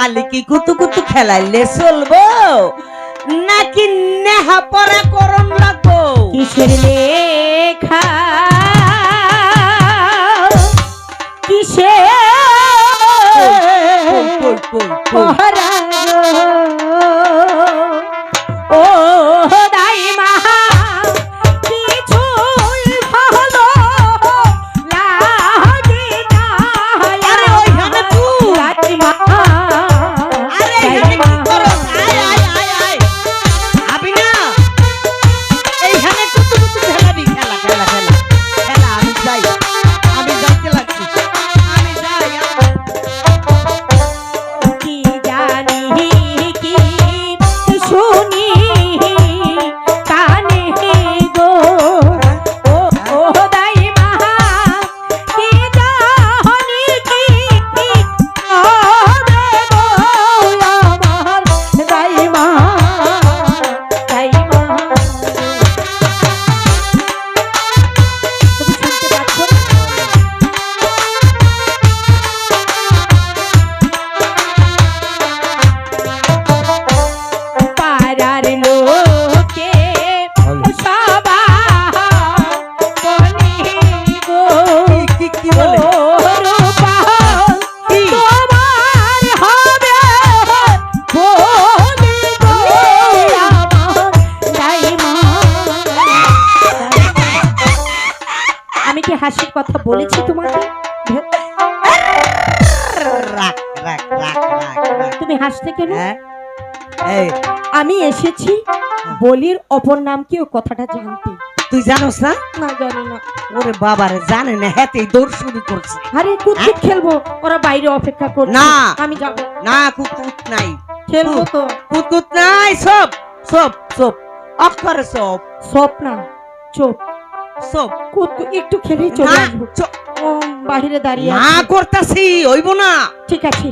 খালি কি কুতু কুতু খেলাইলে চলবো। নাকি নেহা পরা করম লাগবো? কিসের লেখা? কিসের? পড়া তুমি হাসতে কেন? হ্যাঁ। আমি এসেছি বলির অপর নাম কি? ও কথাটা জানতে। তুই জানোস না? না জানি না। ওরে বাবারে জানে না হেতেই দৌড় শুরু করছে। আরে কুতুক হ্যাঁ? খেলব ওরা বাইরে অপেক্ষা করছে। না। আমি যাব। না কুতুক নাই। খেলব তো। কুতুক নাই সব সব সব অক্ষর সব সব না চোপ। সব কুতুক একটু খেলেই চলে আসব। বাইরে দাঁড়িয়ে না করতাছি হইব না। ঠিক আছে।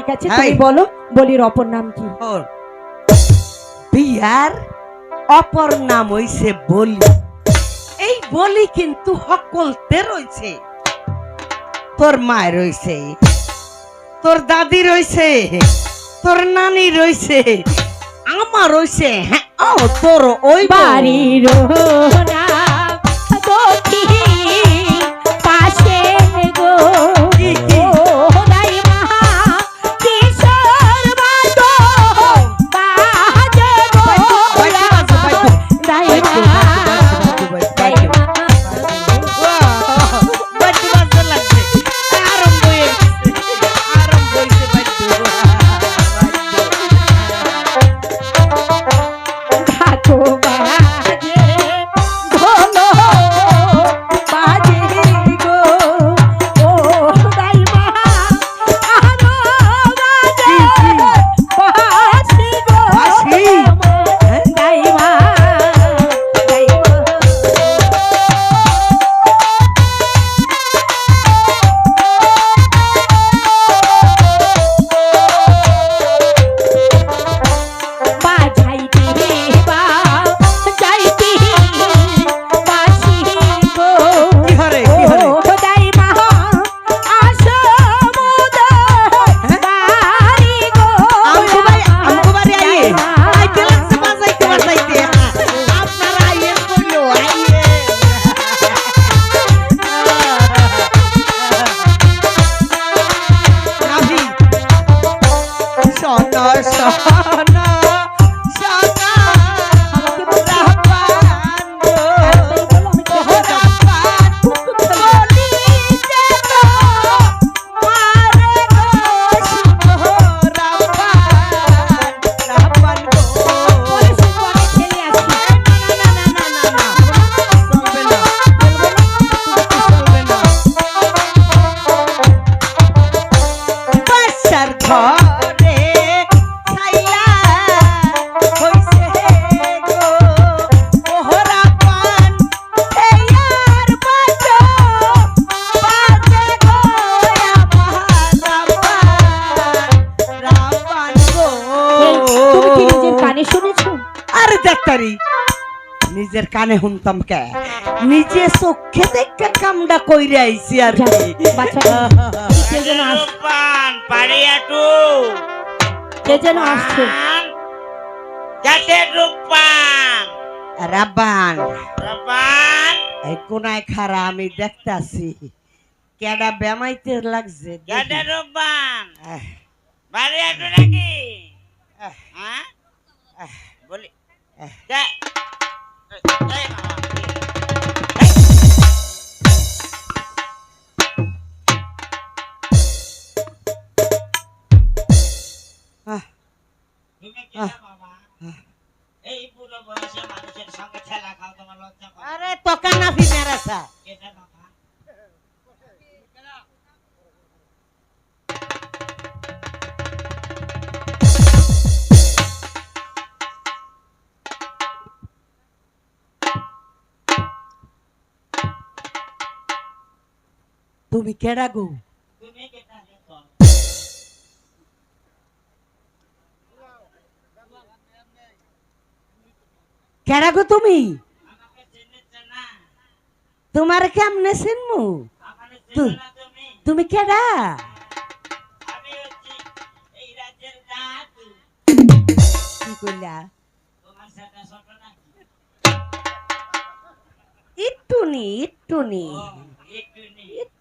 ঠিক আছে? তুমি বলো বলির অপর নাম কি? বিয়ার অপর নাম হইছে বলি। এই বলি কিন্তু হকল তে রয়েছে তোর মা রয়েছে তোর দাদি রয়েছে তোর নানি রয়েছে আমার রয়েছে হ্যাঁ ও তোর ওই বাড়ির কানে শুনতাম কে? নিজে চোখে দেখে কামডা কইরে আইছি আর কি। খারা আমি দেখতে আছি কেডা বেমাইতে লাগছে নাকি? তুমি কেডা গো তুমি কেটা দেখো কেডা গো তুমি আমাকে চিনেছ না তোমার কেমনে চিনমু আমাকে তু- চিনো না তুমি তুমি কেডা আমি হচ্ছি এই রাজ্যের জাদু কি কইলা তোমার সাথে ছোট নাকি ইট্টুনি ইট্টুনি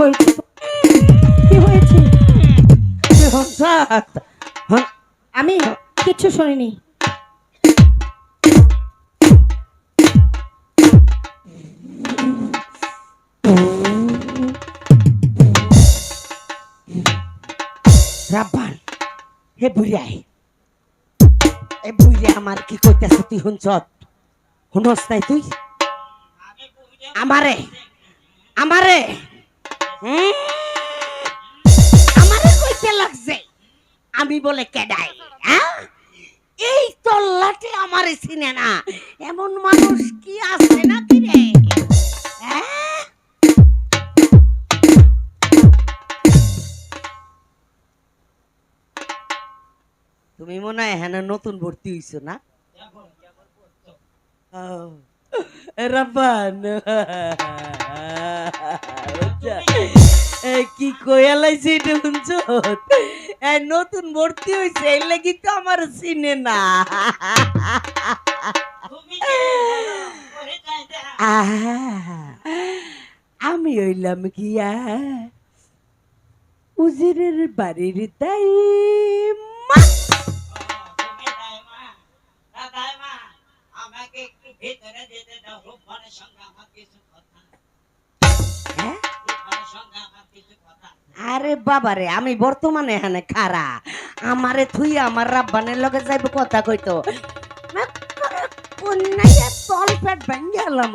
হয়েছে? কি হয়েছে? আমি কিচ্ছু শুনিনি। হে বুড়াই এ বুড়ে আমার কি কইতাছে তুই নাই তুই? আমারে আমারে? আমারে কইতে লাগছে আমি বলে কেডাই হ্যাঁ? এই তল্লাটে আমারে চিনে না এমন মানুষ কি আছে নাকি রে হ্যাঁ? তুমি মনে হয় হ্যাঁ নতুন ভর্তি হইছো না. রাব্বান কি কইয়া লাইছে এটা শুনছ? নতুন ভর্তি হইছে এই লাগি তো আমার চিনে না। আমি হইলাম গিয়া উজিরের বাড়ির তাই ভেতরে যেতে দাও রূপবানের সঙ্গে আমার কিছু কথা। হ্যাঁ? সঙ্গে আমার কিছু কথা। আরে বাবারে আমি বর্তমানে এখানে খারা আমারে থুই আমার রাব্বানের লগে যাইব কথা কইতো। কন্যাইয়া তল পেট ভেঙে গেলাম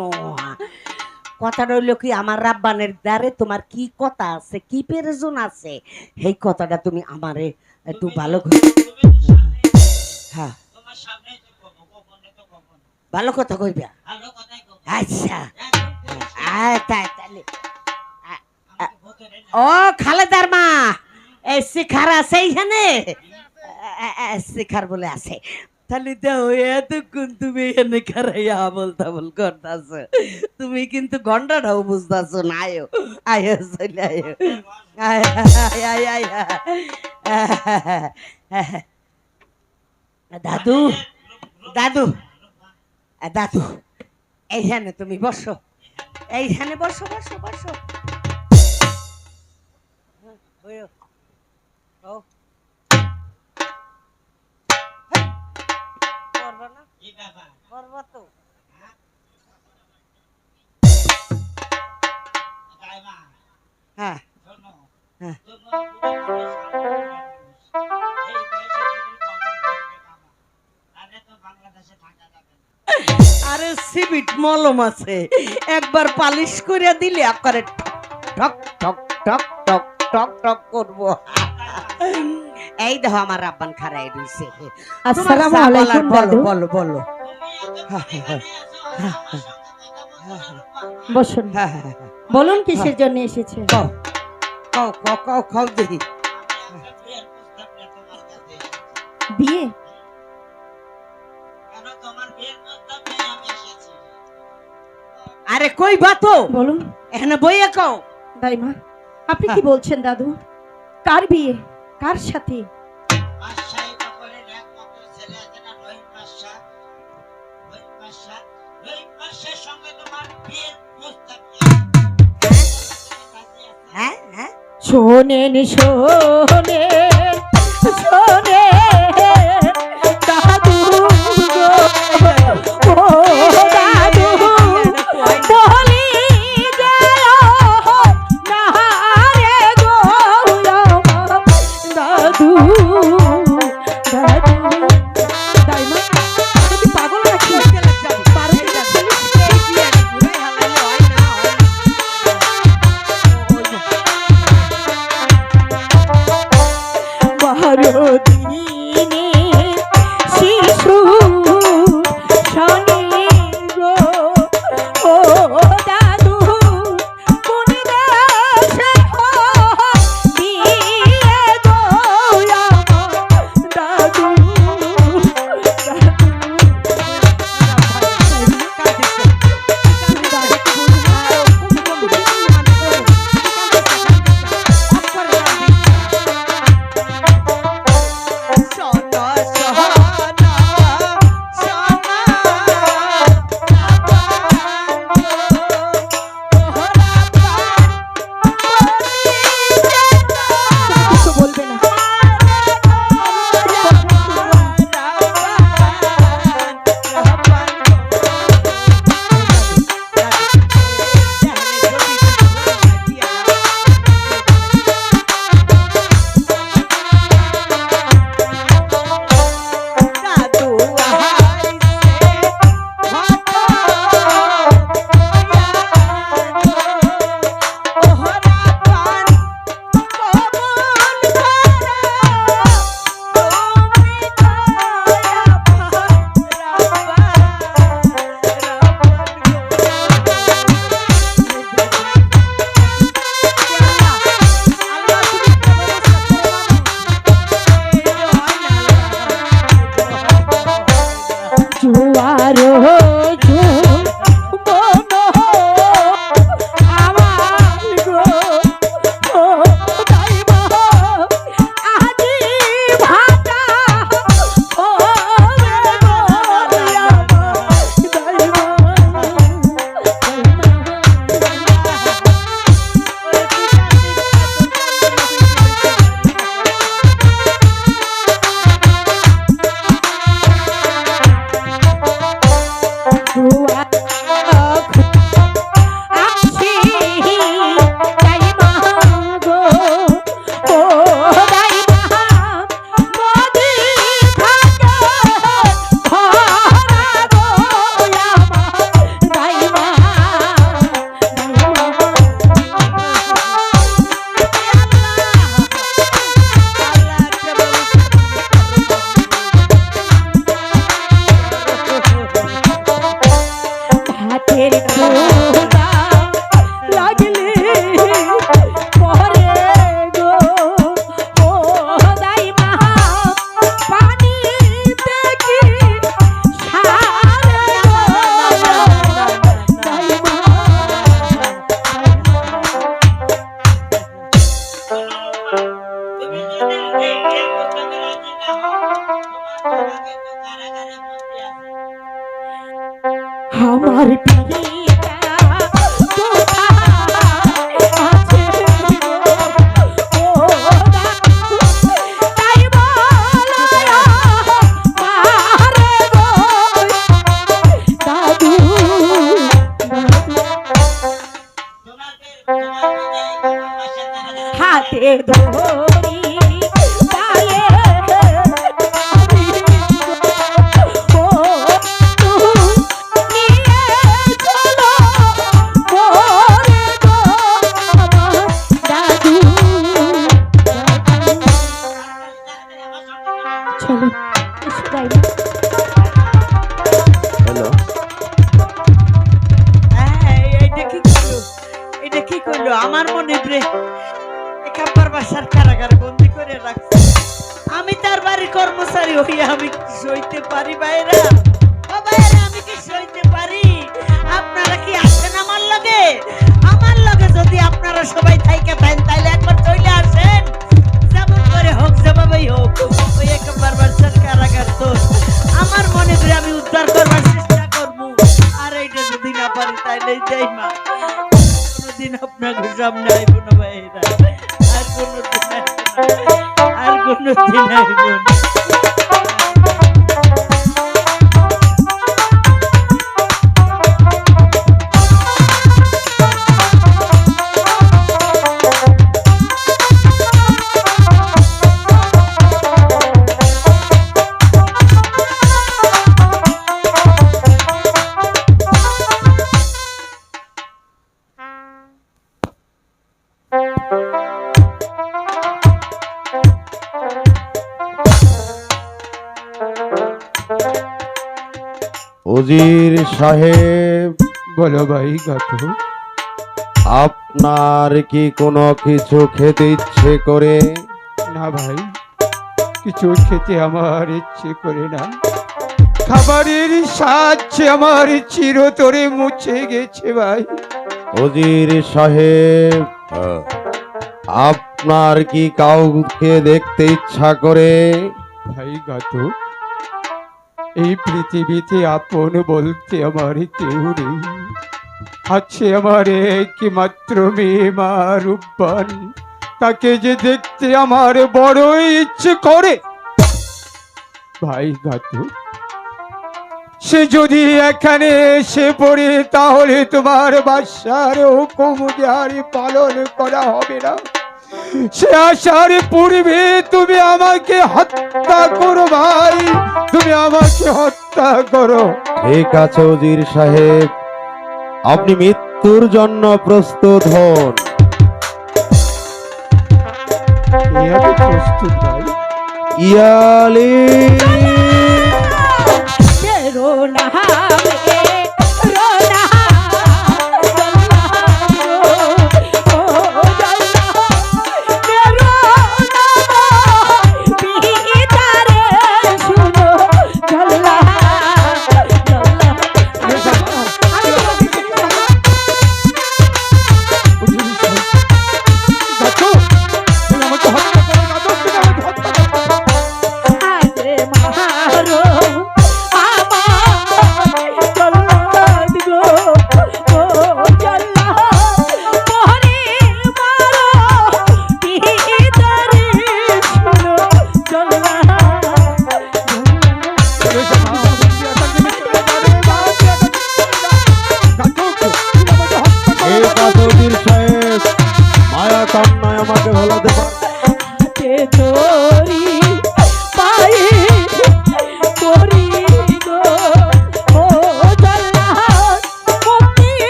কথা রইল কি আমার রাব্বানের দ্বারে তোমার কি কথা আছে কি পেরেজন আছে? সেই কথাটা তুমি আমারে একটু ভালো হ্যাঁ। তোমার সামনে তো কব গোপনে তো কব না ভালো কথা কইবা? আচ্ছা। তাই তাহলে ও খালেদার মা এই শিখার আছে এইখানে? শিখার বলে আছে। তাহলে দেও এতক্ষণ তুমি এখানে খারাইয়া আবল তাবল করতেছ। তুমি কিন্তু ঘন্টাটাও বুঝতেছ না আয়ো। আয়ো চলে আয়ো। দাদু দাদু। দাদু এইখানে তুমি বসো এইখানে বসো বসো বসো হ্যাঁ। হেই, করবা না? করবা তো। সুইট মলম আছে একবার পালিশ করে দিলে আকারে ঠক ঠক ঠক ঠক টক টক করব এই দেখো আমার রাব্বান খারাই রইছে আসসালামু আলাইকুম বলো বলো বলো বসুন বলুন কিসের জন্য এসেছে খাও খাও খাও খাও দেখি বিয়ে আরে কই বাতো বলুন। এখানে বইয়ে কও। দাইমা আপনি কি হ্যাঁ। বলছেন দাদু? কার বিয়ে? কার সাথে? হ্যাঁ, হ্যাঁ। শোনেন শোনে শোনেন আর কোনোদিন উজির সাহেব বলো ভাই গাথু আপনার কি কোনো কিছু খেতে ইচ্ছে করে? না ভাই কিছু খেতে আমার ইচ্ছে করে না। খাবারের সাহায্যে আমার চিরতরে মুছে গেছে ভাই। উজির সাহেব আপনার কি কাউকে দেখতে ইচ্ছা করে? ভাই গাথু এই পৃথিবীতে আপন বলতে আমার কেউ নেই। আছে আমার একমাত্র মেয়ে মা রূপবান। তাকে যে দেখতে আমার বড়ই ইচ্ছে করে। ভাই গাতু সে যদি এখানে এসে পড়ে, তাহলে তোমার বাসার হুকুম আর পালন করা হবে না। সে আসার পূর্বে তুমি আমাকে হত্যা করো ভাই। তুমি আমাকে হত্যা করো। ঠিক আছে উজির সাহেব। আপনি মৃত্যুর জন্য প্রস্তুত হন। প্রস্তুত ভাই। ইয়ালি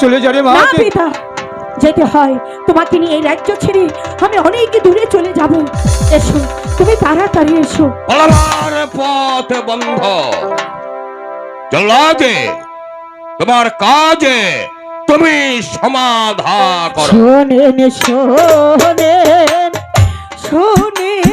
চলে যা রে মা না পিতা যেতে হয়। তোমাকে নিয়ে এই রাজ্য ছেড়ে আমি অনেক দূরে চলে যাব। এসো তুমি তাড়াতাড়ি এসো। পালাবার পথ বন্ধ। জল্লাদে তোমার কাজে তুমি সমাধা করো। শোনেন শোনেন শোনেন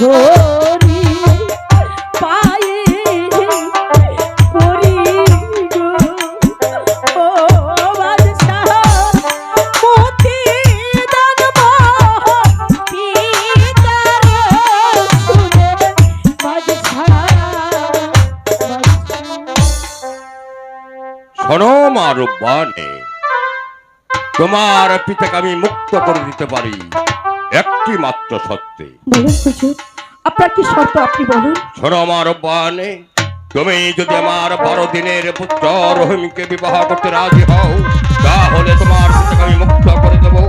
ধরি পায়ে পরি তোমার পিতাকে আমি মুক্ত করে দিতে পারি একটি মাত্র সত্যি আপনার কি শর্ত আপনি বলুন? শোনো আমার রূপবানে তুমি যদি আমার বারো দিনের পুত্র রহিমকে বিবাহ করতে রাজি হও তাহলে তোমার পিতাকে আমি মুক্ত করে দেবো।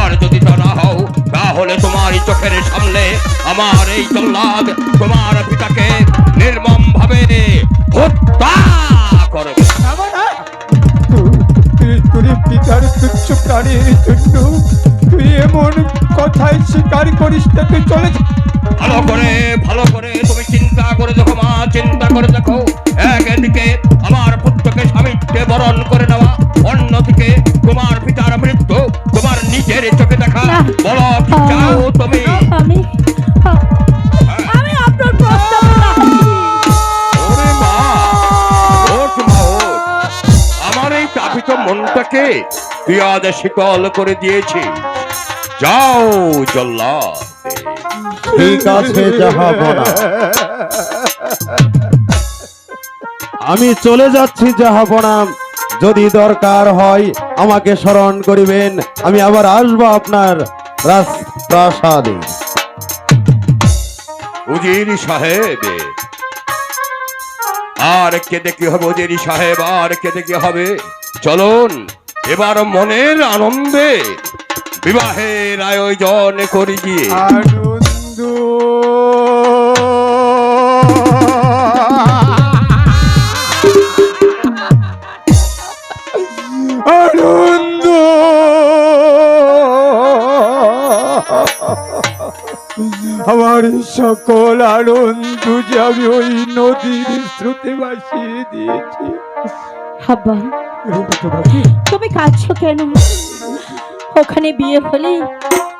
আর যদি তা না হও তাহলে তোমার এই চোখের সামনে আমার এই জল্লাদ তোমার পিতাকে নির্মম ভাবে হত্যা করবে। তুই পিতার তুচ্ছ প্রাণীর জন্য তুই এমন কথাই স্বীকার করিস না তুই চলে। ভালো করে ভালো করে তুমি চিন্তা করে দেখো মা চিন্তা করে দেখো। একদিকে আমার পুত্রকে স্বামীকে বরণ করে নেওয়া অন্যদিকে তোমার পিতার মৃত্যু তোমার নিজের চোখে দেখা। বলো কি চাও তুমি? আমি আমি আপনার প্রস্তাব ওরে মা ওঠ মা আমার এই তাপিত মনটাকে আজ শীতল করে দিয়েছি। যাও জল্লাদ। ঠিক আছে জাহাপনা আমি চলে যাচ্ছি জাহাপনা যদি দরকার হয় আমাকে স্মরণ করিবেন। আমি আবার আসব আপনার রাজপ্রাসাদে। উজির সাহেব আর কেটে কি হবে উজির সাহেব আর কেটে কি হবে? চলুন এবার মনের আনন্দে বিবাহের আয়োজন করি গিয়ে। আমার সকল আনন্দ যে আমি ওই নদীর স্রোতে ভাসিয়ে দিয়েছি। হাব্বা তুমি কাঁদছো কেন? ওখানে বিয়ে হলে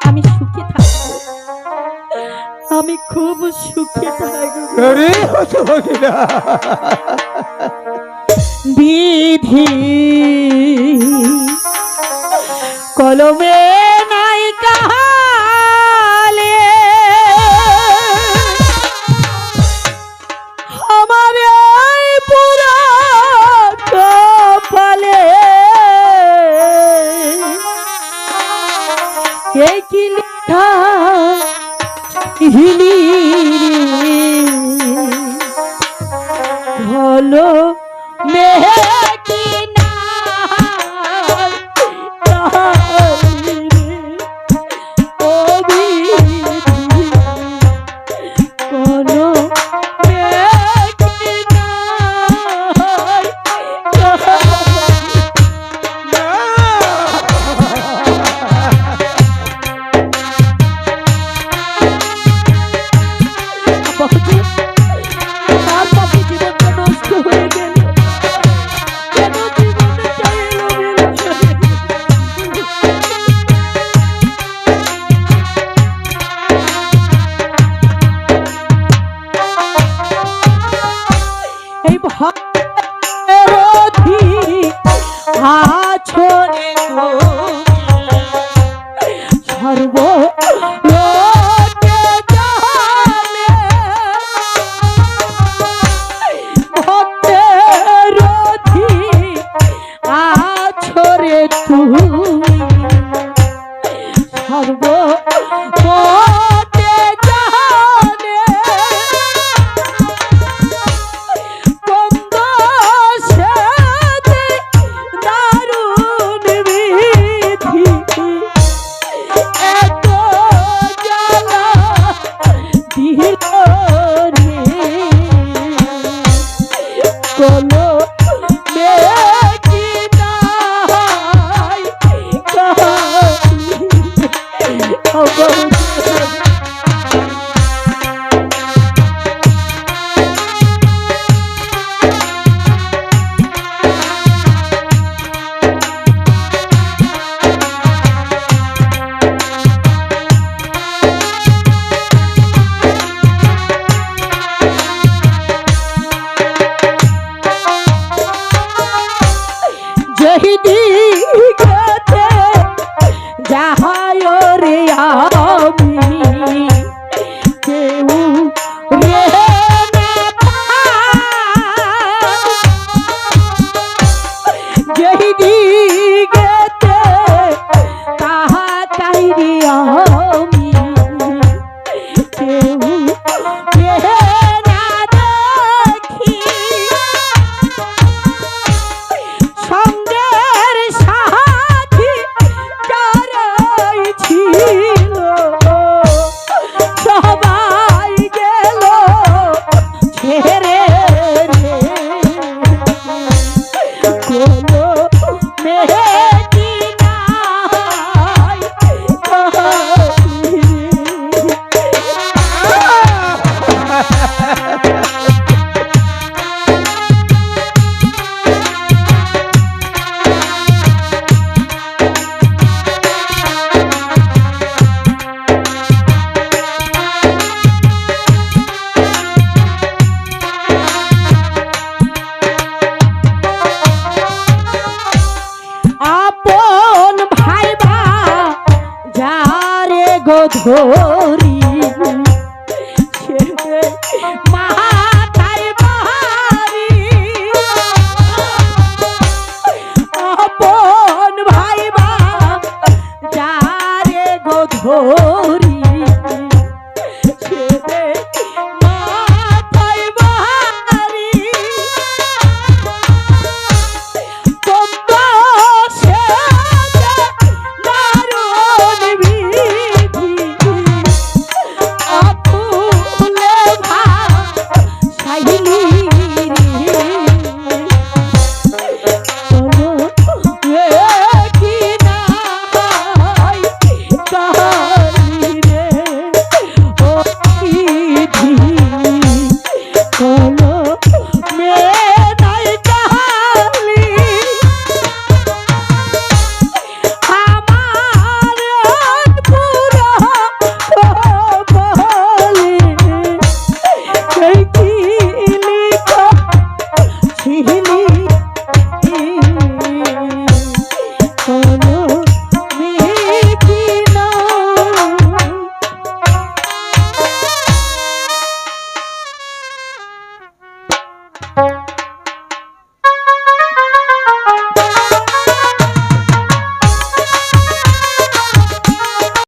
আমি সুখে থাকব। আমি খুব সুখে থাকব। বিধি কলমে